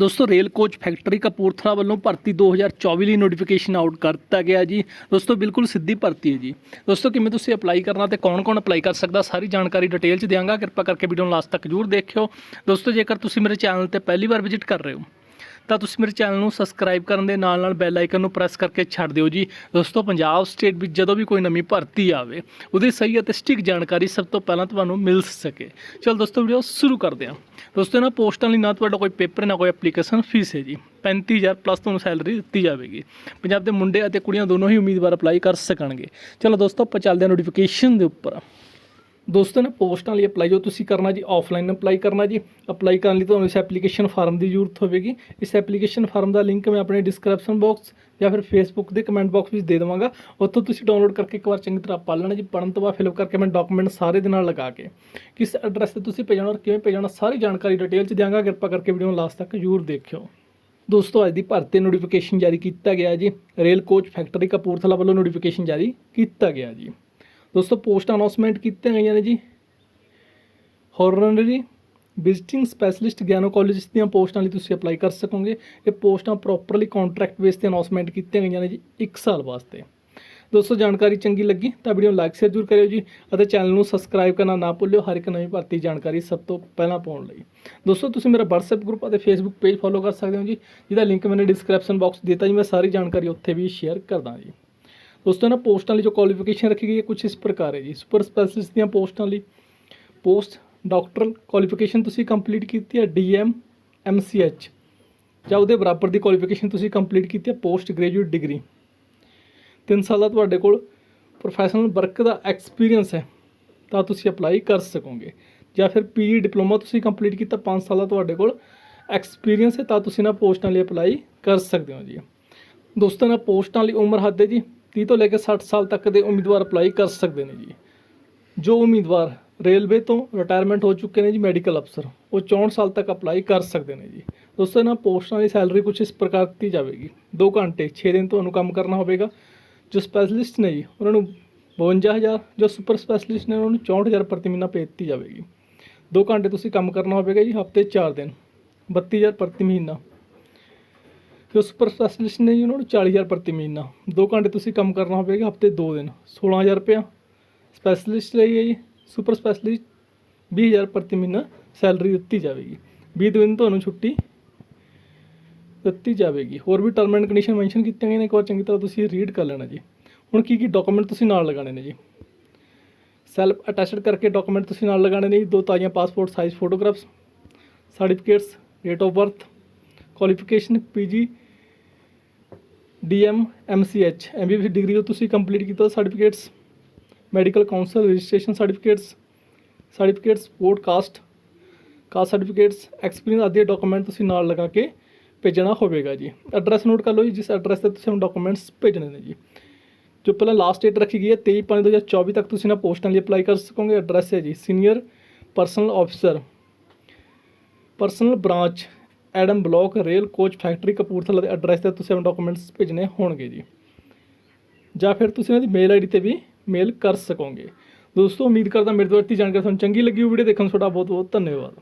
ਦੋਸਤੋ, rail coach factory Kapurthala ਵੱਲੋਂ ਭਰਤੀ 2024 ਲਈ ਨੋਟੀਫਿਕੇਸ਼ਨ ਆਊਟ ਕਰ ਦਿੱਤਾ ਗਿਆ ਜੀ। ਦੋਸਤੋ, ਬਿਲਕੁਲ ਸਿੱਧੀ ਭਰਤੀ ਹੈ ਜੀ। ਦੋਸਤੋ, ਕਿਵੇਂ ਤੁਸੀਂ ਅਪਲਾਈ ਕਰਨਾ ਤੇ ਕੌਣ-ਕੌਣ ਅਪਲਾਈ ਕਰ ਸਕਦਾ, ਸਾਰੀ ਜਾਣਕਾਰੀ ਡਿਟੇਲ ਚ ਦਿਆਂਗਾ। ਕਿਰਪਾ ਕਰਕੇ ਵੀਡੀਓ ਨੂੰ ਲਾਸਟ ਤੱਕ ਜਰੂਰ ਦੇਖਿਓ। ਦੋਸਤੋ, ਜੇਕਰ ਤੁਸੀਂ ਮੇਰੇ ਚੈਨਲ ਤੇ ਪਹਿਲੀ ਵਾਰ ਵਿਜ਼ਿਟ ਕਰ ਰਹੇ ਹੋ ਤਾਂ ਤੁਸੀਂ ਮੇਰੇ ਚੈਨਲ ਨੂੰ ਸਬਸਕ੍ਰਾਈਬ ਕਰਨ ਦੇ ਨਾਲ ਨਾਲ ਬੈਲ ਆਈਕਨ ਨੂੰ ਪ੍ਰੈਸ ਕਰਕੇ ਛੱਡ ਦਿਓ ਜੀ। ਦੋਸਤੋ, ਪੰਜਾਬ ਸਟੇਟ ਵਿੱਚ ਜਦੋਂ ਵੀ ਕੋਈ ਨਵੀਂ ਭਰਤੀ ਆਵੇ, ਉਹਦੀ ਸਹੀ ਅਤੇ ਸਟਿਕ ਜਾਣਕਾਰੀ ਸਭ ਤੋਂ ਪਹਿਲਾਂ ਤੁਹਾਨੂੰ ਮਿਲ ਸਕੇ। ਚਲ ਦੋਸਤੋ ਵੀਡੀਓ ਸ਼ੁਰੂ ਕਰਦੇ ਹਾਂ। ਦੋਸਤੋ, ਇਹਨਾਂ ਪੋਸਟਾਂ ਲਈ ਨਾ ਤੁਹਾਡਾ ਕੋਈ ਪੇਪਰ ਨਾ ਕੋਈ ਐਪਲੀਕੇਸ਼ਨ ਫੀਸ ਹੈ ਜੀ। 35000 ਪਲੱਸ ਤੁਹਾਨੂੰ ਸੈਲਰੀ ਦਿੱਤੀ ਜਾਵੇਗੀ। ਪੰਜਾਬ ਦੇ ਮੁੰਡੇ ਅਤੇ ਕੁੜੀਆਂ ਦੋਨੋਂ ਹੀ ਉਮੀਦਵਾਰ ਅਪਲਾਈ ਕਰ ਸਕਣਗੇ। ਚਲੋ ਦੋਸਤੋ, ਆਪਾਂ ਚੱਲਦੇ ਹਾਂ ਨੋਟੀਫਿਕੇਸ਼ਨ ਦੇ ਉੱਪਰ। ਦੋਸਤੋ ਨੇ ਪੋਸਟਾਂ ਲਈ ਅਪਲਾਈ ਜੋ ਤੁਸੀਂ ਕਰਨਾ ਜੀ ਆਫਲਾਈਨ ਅਪਲਾਈ ਕਰਨਾ ਜੀ ਅਪਲਾਈ ਕਰਨ ਲਈ ਤੁਹਾਨੂੰ ਇਸ ਐਪਲੀਕੇਸ਼ਨ ਫਾਰਮ ਦੀ ਜ਼ਰੂਰਤ ਹੋਵੇਗੀ। ਇਸ ਐਪਲੀਕੇਸ਼ਨ ਫਾਰਮ ਦਾ ਲਿੰਕ ਮੈਂ ਆਪਣੇ ਡਿਸਕ੍ਰਿਪਸ਼ਨ ਬਾਕਸ ਜਾਂ ਫਿਰ ਫੇਸਬੁੱਕ ਦੇ ਕਮੈਂਟ ਬਾਕਸ ਵਿੱਚ ਦੇ ਦੇਵਾਂਗਾ। ਉੱਥੋਂ ਤੁਸੀਂ ਡਾਊਨਲੋਡ ਕਰਕੇ ਇੱਕ ਵਾਰ ਚੰਗੀ ਤਰ੍ਹਾਂ ਪੜ੍ਹ ਲੈਣਾ ਜੀ। ਪੜ੍ਹਨ ਤੋਂ ਬਾਅਦ ਫਿਲਅਪ ਕਰਕੇ ਮੈਂ ਡਾਕੂਮੈਂਟ ਸਾਰੇ ਦੇ ਨਾਲ ਲਗਾ ਕੇ ਕਿਸ ਐਡਰੈਸ ਤੇ ਤੁਸੀਂ ਭੇਜਣਾ ਔਰ ਕਿਵੇਂ ਭੇਜਣਾ, ਸਾਰੀ ਜਾਣਕਾਰੀ ਡਿਟੇਲ ਚ ਦਿਆਂਗਾ। ਕਿਰਪਾ ਕਰਕੇ ਵੀਡੀਓ ਨੂੰ ਲਾਸਟ ਤੱਕ ਜ਼ਰੂਰ ਦੇਖਿਓ। ਦੋਸਤੋ, ਅੱਜ ਦੀ ਭਰਤੀ ਨੋਟੀਫਿਕੇਸ਼ਨ ਜਾਰੀ ਕੀਤਾ ਗਿਆ ਜੀ। ਰੇਲ ਕੋਚ ਫੈਕਟਰੀ ਕਪੂਰਥਲਾ ਵੱਲੋਂ ਨੋਟੀਫਿਕੇਸ਼ਨ ਜਾਰੀ ਕੀਤਾ ਗਿਆ ਜੀ। ਦੋਸਤੋ ਪੋਸਟ ਅਨਾਉਂਸਮੈਂਟ ਕੀਤੀਆਂ ਗਈਆਂ ਨੇ ਜੀ। ਹੌਰਨਰੀ ਵਿਜ਼ਿਟਿੰਗ ਸਪੈਸ਼ਲਿਸਟ ਗੈਨੋਕੋਲੋਜਿਸਟ ਦੀਆਂ ਪੋਸਟਾਂ ਲਈ ਤੁਸੀਂ ਅਪਲਾਈ ਕਰ ਸਕੋਗੇ। ਇਹ ਪੋਸਟਾਂ ਪ੍ਰੋਪਰਲੀ ਕੰਟਰੈਕਟ ਬੇਸ ਤੇ ਅਨਾਉਂਸਮੈਂਟ ਕੀਤੀਆਂ ਗਈਆਂ ਨੇ ਜੀ 1 ਸਾਲ ਵਾਸਤੇ। ਦੋਸਤੋ, ਜਾਣਕਾਰੀ ਚੰਗੀ ਲੱਗੀ ਤਾਂ ਵੀਡੀਓ ਨੂੰ ਲਾਈਕ ਸ਼ੇਅਰ ਜ਼ਰੂਰ ਕਰਿਓ ਜੀ ਅਤੇ ਚੈਨਲ ਨੂੰ ਸਬਸਕ੍ਰਾਈਬ ਕਰਨਾ ਨਾ ਭੁੱਲਿਓ ਹਰ ਇੱਕ ਨਵੀਂ ਭਰਤੀ ਜਾਣਕਾਰੀ ਸਭ ਤੋਂ ਪਹਿਲਾਂ ਪਾਉਣ ਲਈ। ਦੋਸਤੋ, ਤੁਸੀਂ ਮੇਰਾ WhatsApp ਗਰੁੱਪ ਅਤੇ Facebook ਪੇਜ ਫੋਲੋ ਕਰ ਸਕਦੇ ਹੋ ਜੀ। ਜਿਹਦਾ ਲਿੰਕ ਮੈंने ਡਿਸਕ੍ਰਿਪਸ਼ਨ ਬਾਕਸ ਦਿੱਤਾ ਜੀ। ਮੈਂ ਸਾਰੀ ਜਾਣਕਾਰੀ ਉੱਥੇ ਵੀ ਸ਼ੇਅਰ ਕਰਦਾ ਜੀ। ਦੋਸਤੋ ਇਹਨਾਂ ਪੋਸਟਾਂ ਲਈ ਜੋ ਕੁਆਲੀਫਿਕੇਸ਼ਨ ਰੱਖੀ ਗਈ ਹੈ ਕੁਝ ਇਸ ਪ੍ਰਕਾਰ ਹੈ ਜੀ। ਸੁਪਰ ਸਪੈਸ਼ਲਿਸਟ ਦੀਆਂ ਪੋਸਟਾਂ ਲਈ ਪੋਸਟ ਡਾਕਟਰਲ ਕੁਆਲੀਫਿਕੇਸ਼ਨ ਤੁਸੀਂ ਕੰਪਲੀਟ ਕੀਤੀ ਹੈ ਡੀਐਮ ਐਮਸੀਐਚ ਜਾਂ ਉਹਦੇ ਬਰਾਬਰ ਦੀ ਕੁਆਲੀਫਿਕੇਸ਼ਨ ਤੁਸੀਂ ਕੰਪਲੀਟ ਕੀਤੀ ਹੈ ਪੋਸਟ ਗ੍ਰੈਜੂਏਟ ਡਿਗਰੀ 3 ਸਾਲ ਦਾ ਤੁਹਾਡੇ ਕੋਲ ਪ੍ਰੋਫੈਸ਼ਨਲ ਵਰਕ ਦਾ ਐਕਸਪੀਰੀਅੰਸ ਹੈ, ਤਾਂ ਤੁਸੀਂ ਅਪਲਾਈ ਕਰ ਸਕੋਗੇ। ਜਾਂ ਫਿਰ ਪੀਜੀ ਡਿਪਲੋਮਾ ਤੁਸੀਂ ਕੰਪਲੀਟ ਕੀਤਾ 5 ਸਾਲ ਦਾ ਤੁਹਾਡੇ ਕੋਲ ਐਕਸਪੀਰੀਅੰਸ ਹੈ, ਤਾਂ ਤੁਸੀਂ ਨਾ ਪੋਸਟਾਂ ਲਈ ਅਪਲਾਈ ਕਰ ਸਕਦੇ ਹੋ ਜੀ। ਦੋਸਤਾਂ, ਨਾ ਪੋਸਟਾਂ ਲਈ ਉਮਰ ਹੱਦ ਹੈ ਜੀ। 30 ਤੋਂ ਲੈ ਕੇ 60 ਸਾਲ ਤੱਕ ਦੇ ਉਮੀਦਵਾਰ ਅਪਲਾਈ ਕਰ ਸਕਦੇ ਨੇ ਜੀ। ਜੋ ਉਮੀਦਵਾਰ ਰੇਲਵੇ ਤੋਂ ਰਿਟਾਇਰਮੈਂਟ ਹੋ ਚੁੱਕੇ ਨੇ ਜੀ ਮੈਡੀਕਲ ਅਫਸਰ ਉਹ 64 ਸਾਲ ਤੱਕ ਅਪਲਾਈ ਕਰ ਸਕਦੇ ਨੇ ਜੀ। ਦੋਸਤੋ, ਇਹਨਾਂ ਪੋਸਟਾਂ ਦੀ ਸੈਲਰੀ ਕੁਝ ਇਸ ਪ੍ਰਕਾਰ ਦਿੱਤੀ ਜਾਵੇਗੀ। 2 ਘੰਟੇ 6 ਦਿਨ ਤੁਹਾਨੂੰ ਕੰਮ ਕਰਨਾ ਹੋਵੇਗਾ। ਜੋ ਸਪੈਸ਼ਲਿਸਟ ਨੇ ਜੀ, ਉਹਨਾਂ ਨੂੰ 52000 ਜੋ ਸੁਪਰ ਸਪੈਸ਼ਲਿਸਟ ਨੇ, ਉਹਨਾਂ ਨੂੰ 64000 ਪ੍ਰਤੀ ਮਹੀਨਾ ਪੇ ਦਿੱਤੀ ਜਾਵੇਗੀ। 2 ਘੰਟੇ ਤੁਸੀਂ ਕੰਮ ਕਰਨਾ ਹੋਵੇਗਾ ਜੀ, ਹਫ਼ਤੇ 4 ਦਿਨ 32000 ਪ੍ਰਤੀ ਮਹੀਨਾ। ਜੋ ਸੁਪਰ ਸਪੈਸ਼ਲਿਸਟ ਨੇ ਜੀ ਉਹਨਾਂ ਨੂੰ 40000 ਪ੍ਰਤੀ ਮਹੀਨਾ। 2 ਘੰਟੇ ਤੁਸੀਂ ਕੰਮ ਕਰਨਾ ਹੋਵੇਗਾ, ਹਫ਼ਤੇ 2 ਦਿਨ। 16000 ਰੁਪਇਆ ਸਪੈਸ਼ਲਿਸਟ ਲਈ ਹੈ ਜੀ। ਸੁਪਰ ਸਪੈਸ਼ਲਿਸਟ 20000 ਪ੍ਰਤੀ ਮਹੀਨਾ ਸੈਲਰੀ ਦਿੱਤੀ ਜਾਵੇਗੀ। 20 ਦਿਨ ਤੁਹਾਨੂੰ ਛੁੱਟੀ ਦਿੱਤੀ ਜਾਵੇਗੀ। ਹੋਰ ਵੀ ਟਰਮ ਐਂਡ ਕੰਡੀਸ਼ਨ ਮੈਂਸ਼ਨ ਕੀਤੀਆਂ ਗਈਆਂ ਨੇ, ਇੱਕ ਵਾਰ ਚੰਗੀ ਤਰ੍ਹਾਂ ਤੁਸੀਂ ਰੀਡ ਕਰ ਲੈਣਾ ਜੀ। ਹੁਣ ਕੀ ਕੀ ਡਾਕੂਮੈਂਟ ਤੁਸੀਂ ਨਾਲ ਲਗਾਣੇ ਨੇ ਜੀ? ਸੈਲਫ ਅਟੈਚਡ ਕਰਕੇ ਡਾਕੂਮੈਂਟ ਤੁਸੀਂ ਨਾਲ ਲਗਾਣੇ ਨੇ ਜੀ। ਦੋ ਤਾਜ਼ੀਆਂ passport size photographs certificates date of birth qualification PG DM MCH MBB degree ਜੋ ਤੁਸੀਂ ਕੰਪਲੀਟ ਕੀਤਾ certificates medical council registration certificates certificates support caste caste certificates experience ਆਦਿ ਡਾਕੂਮੈਂਟ ਤੁਸੀਂ ਨਾਲ ਲਗਾ ਕੇ ਭੇਜਣਾ ਹੋਵੇਗਾ ਜੀ। ਐਡਰੈਸ ਨੋਟ ਕਰ ਲਓ ਜੀ, ਜਿਸ ਐਡਰੈਸ ਤੇ ਤੁਸੀਂ ਡਾਕੂਮੈਂਟਸ ਭੇਜਣੇ ਨੇ ਜੀ। ਜੋ ਪਹਿਲਾਂ ਲਾਸਟ ਡੇਟ ਰੱਖੀ ਗਈ ਹੈ 23/5/2024 ਤੱਕ ਤੁਸੀਂ ਨਾ ਪੋਸਟਾਂ ਲਈ ਅਪਲਾਈ ਕਰ ਸਕੋਗੇ। ਐਡਰੈਸ ਹੈ ਜੀ senior personnel officer personnel branch admin block rail coach factory Kapurthala ਦੇ ਐਡਰੈਸ ਤੇ ਤੁਸੀਂ ਆਪਣੇ ਡਾਕੂਮੈਂਟਸ ਭੇਜਣੇ ਹੋਣਗੇ ਜੀ। ਜਾਂ ਫਿਰ ਤੁਸੀਂ ਇਹਨਾਂ ਦੀ ਮੇਲ ਆਈਡੀ ਤੇ ਵੀ ਮੇਲ ਕਰ ਸਕੋਗੇ। ਦੋਸਤੋ, ਉਮੀਦ ਕਰਦਾ ਮੇਰੇ ਦੁਆਰਾ ਦਿੱਤੀ ਜਾਣਕਾਰੀ ਤੁਹਾਨੂੰ ਚੰਗੀ ਲੱਗੀ ਵੀਡੀਓ ਦੇਖਣ ਦਾ ਤੁਹਾਡਾ ਬਹੁਤ ਬਹੁਤ ਧੰਨਵਾਦ।